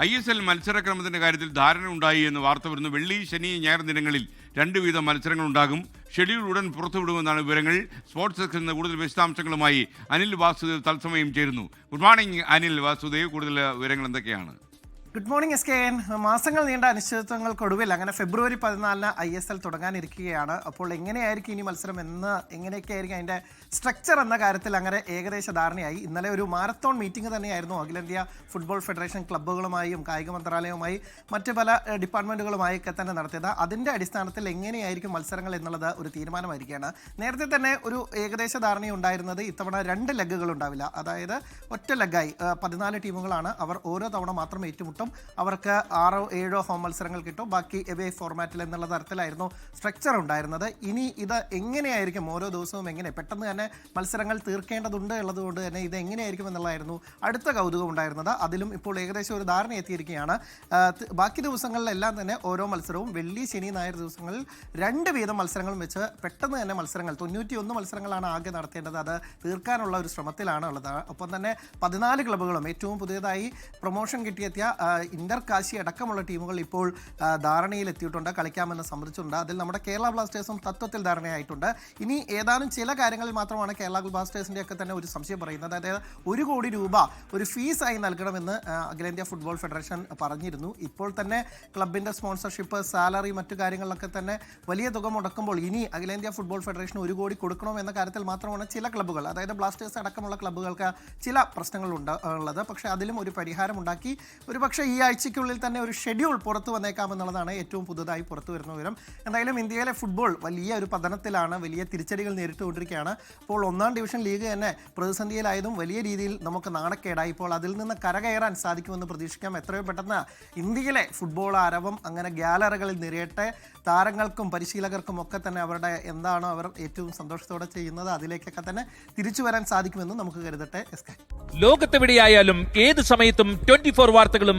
I S L മത്സരക്രമത്തിന്റെ കാര്യത്തിൽ ധാരണ ഉണ്ടായി എന്ന് വാർത്ത വരുന്നു. വെള്ളി ശനി ഞായർ ദിനങ്ങളിൽ രണ്ട് വീതം മത്സരങ്ങൾ ഉണ്ടാകും ഷെഡ്യൂൾ ഉടൻ പുറത്തുവിടുമെന്നാണ് വിവരങ്ങൾ. സ്പോർട്സ് സെക്ഷൻ നിന്ന് കൂടുതൽ വിശദാംശങ്ങളുമായി അനിൽ വാസുദേവ് തത്സമയം ചേരുന്നു. Good morning Anil Vasudev. കൂടുതൽ വിവരങ്ങൾ എന്തൊക്കെയാണ്? Good morning S K N മാസങ്ങൾ നീണ്ട അനിശ്ചിതത്വങ്ങൾക്കൊടുവിൽ അങ്ങനെ ഫെബ്രുവരി പതിനാലിന് ഐ എസ് എൽ തുടങ്ങാനിരിക്കുകയാണ്. അപ്പോൾ എങ്ങനെയായിരിക്കും ഇനി മത്സരം എന്ന് എങ്ങനെയൊക്കെ ആയിരിക്കും അതിന്റെ സ്ട്രക്ചർ എന്ന കാര്യത്തിൽ അങ്ങനെ ഏകദേശ ധാരണയായി. ഇന്നലെ ഒരു മാരത്തോൺ മീറ്റിംഗ് തന്നെയായിരുന്നു അഖിലേന്ത്യാ ഫുട്ബോൾ ഫെഡറേഷൻ ക്ലബ്ബുകളുമായും കായിക മന്ത്രാലയവുമായി മറ്റ് പല ഡിപ്പാർട്ട്മെന്റുകളുമായൊക്കെ തന്നെ നടത്തിയത്. അതിന്റെ അടിസ്ഥാനത്തിൽ എങ്ങനെയായിരിക്കും മത്സരങ്ങൾ എന്നുള്ളത് ഒരു തീരുമാനമായിരിക്കുകയാണ്. നേരത്തെ തന്നെ ഒരു ഏകദേശ ധാരണയുണ്ടായിരുന്നത് ഇത്തവണ രണ്ട് ലെഗുകൾ ഉണ്ടാവില്ല. അതായത് ഒറ്റ ലെഗായി പതിനാല് ടീമുകളാണ് അവർ ഓരോ തവണ മാത്രം ഏറ്റുമുട്ടും. അവർക്ക് ആറോ ഏഴോ ഹോം മത്സരങ്ങൾ കിട്ടും. ബാക്കി എവേ ഫോർമാറ്റിൽ എന്നുള്ള തരത്തിലായിരുന്നു സ്ട്രക്ചർ ഉണ്ടായിരുന്നത്. ഇനി ഇത് എങ്ങനെയായിരിക്കും? ഓരോ ദിവസവും എങ്ങനെ? പെട്ടെന്ന് തന്നെ മത്സരങ്ങൾ തീർക്കേണ്ടതുണ്ട് ഉള്ളതുകൊണ്ട് തന്നെ ഇത് എങ്ങനെയായിരിക്കും എന്നുള്ളതായിരുന്നു അടുത്ത കൗതുകം ഉണ്ടായിരുന്നത്. അതിലും ഇപ്പോൾ ഏകദേശം ഒരു ധാരണ എത്തിയിരിക്കുകയാണ്. ബാക്കി ദിവസങ്ങളിലെല്ലാം തന്നെ ഓരോ മത്സരവും വെള്ളി ശനി ഞായർ ദിവസങ്ങളിൽ രണ്ട് വീതം മത്സരങ്ങളും വെച്ച് പെട്ടെന്ന് തന്നെ മത്സരങ്ങൾ തൊണ്ണൂറ്റി ഒന്ന് മത്സരങ്ങളാണ് ആകെ നടത്തേണ്ടത്. അത് തീർക്കാനുള്ള ഒരു ശ്രമത്തിലാണ് ഉള്ളത്. ഒപ്പം തന്നെ പതിനാല് ക്ലബ്ബുകളും ഏറ്റവും പുതിയതായി പ്രൊമോഷൻ കിട്ടിയെത്തിയ ഇന്റർ കാശി അടക്കമുള്ള ടീമുകൾ ഇപ്പോൾ ധാരണയിൽ എത്തിയിട്ടുണ്ട് കളിക്കാമെന്ന് സമ്മതിച്ചിട്ടുണ്ട്. അതിൽ നമ്മുടെ കേരള ബ്ലാസ്റ്റേഴ്സും തത്വത്തിൽ ധാരണയായിട്ടുണ്ട്. ഇനി ഏതാനും ചില കാര്യങ്ങളിൽ മാത്രമാണ് കേരള ബ്ലാസ്റ്റേഴ്സിന്റെ ഒക്കെ തന്നെ ഒരു സംശയം പറയുന്നത്. അതായത് ഒരു കോടി രൂപ ഒരു ഫീസായി നൽകണമെന്ന് അഖിലേന്ത്യാ ഫുട്ബോൾ ഫെഡറേഷൻ പറഞ്ഞിരുന്നു. ഇപ്പോൾ തന്നെ ക്ലബിന്റെ സ്പോൺസർഷിപ്പ് സാലറി മറ്റു കാര്യങ്ങളിലൊക്കെ തന്നെ വലിയ തുക മുടക്കുമ്പോൾ ഇനി അഖിലേന്ത്യാ ഫുട്ബോൾ ഫെഡറേഷൻ ഒരു കോടി കൊടുക്കണോ എന്ന കാര്യത്തിൽ മാത്രമാണ് ചില ക്ലബ്ബുകൾ അതായത് ബ്ലാസ്റ്റേഴ്സ് അടക്കമുള്ള ക്ലബ്ബുകൾക്ക് ചില പ്രശ്നങ്ങളുണ്ട് ഉള്ളത്. പക്ഷേ അതിലും ഒരു പരിഹാരമുണ്ടാക്കി ഒരു ഈ ആഴ്ചയ്ക്കുള്ളിൽ തന്നെ ഒരു ഷെഡ്യൂൾ പുറത്തു വന്നേക്കാമെന്നുള്ളതാണ് ഏറ്റവും പുതുതായി പുറത്തു വരുന്ന വിവരം. എന്തായാലും ഇന്ത്യയിലെ ഫുട്ബോൾ വലിയ ഒരു പതനത്തിലാണ് വലിയ തിരിച്ചടികൾ നേരിട്ടുകൊണ്ടിരിക്കുകയാണ്. അപ്പോൾ ഒന്നാം ഡിവിഷൻ ലീഗ് തന്നെ പ്രതിസന്ധിയിലായതും വലിയ രീതിയിൽ നമുക്ക് നാണക്കേടായി. ഇപ്പോൾ അതിൽ നിന്ന് കരകയറാൻ സാധിക്കുമെന്ന് പ്രതീക്ഷിക്കാം. എത്രയും പെട്ടെന്ന് ഇന്ത്യയിലെ ഫുട്ബോൾ ആരവം അങ്ങനെ ഗ്യാലറികളിൽ നിറയട്ടെ. താരങ്ങൾക്കും പരിശീലകർക്കും ഒക്കെ തന്നെ അവരുടെ എന്താണോ അവർ ഏറ്റവും സന്തോഷത്തോടെ ചെയ്യുന്നത് അതിലേക്കൊക്കെ തന്നെ തിരിച്ചു വരാൻ സാധിക്കുമെന്ന് നമുക്ക് കരുതട്ടെ. ലോകത്തെവിടെയായാലും ഏത് സമയത്തും ട്വന്റി ഫോർ വാർത്തകളും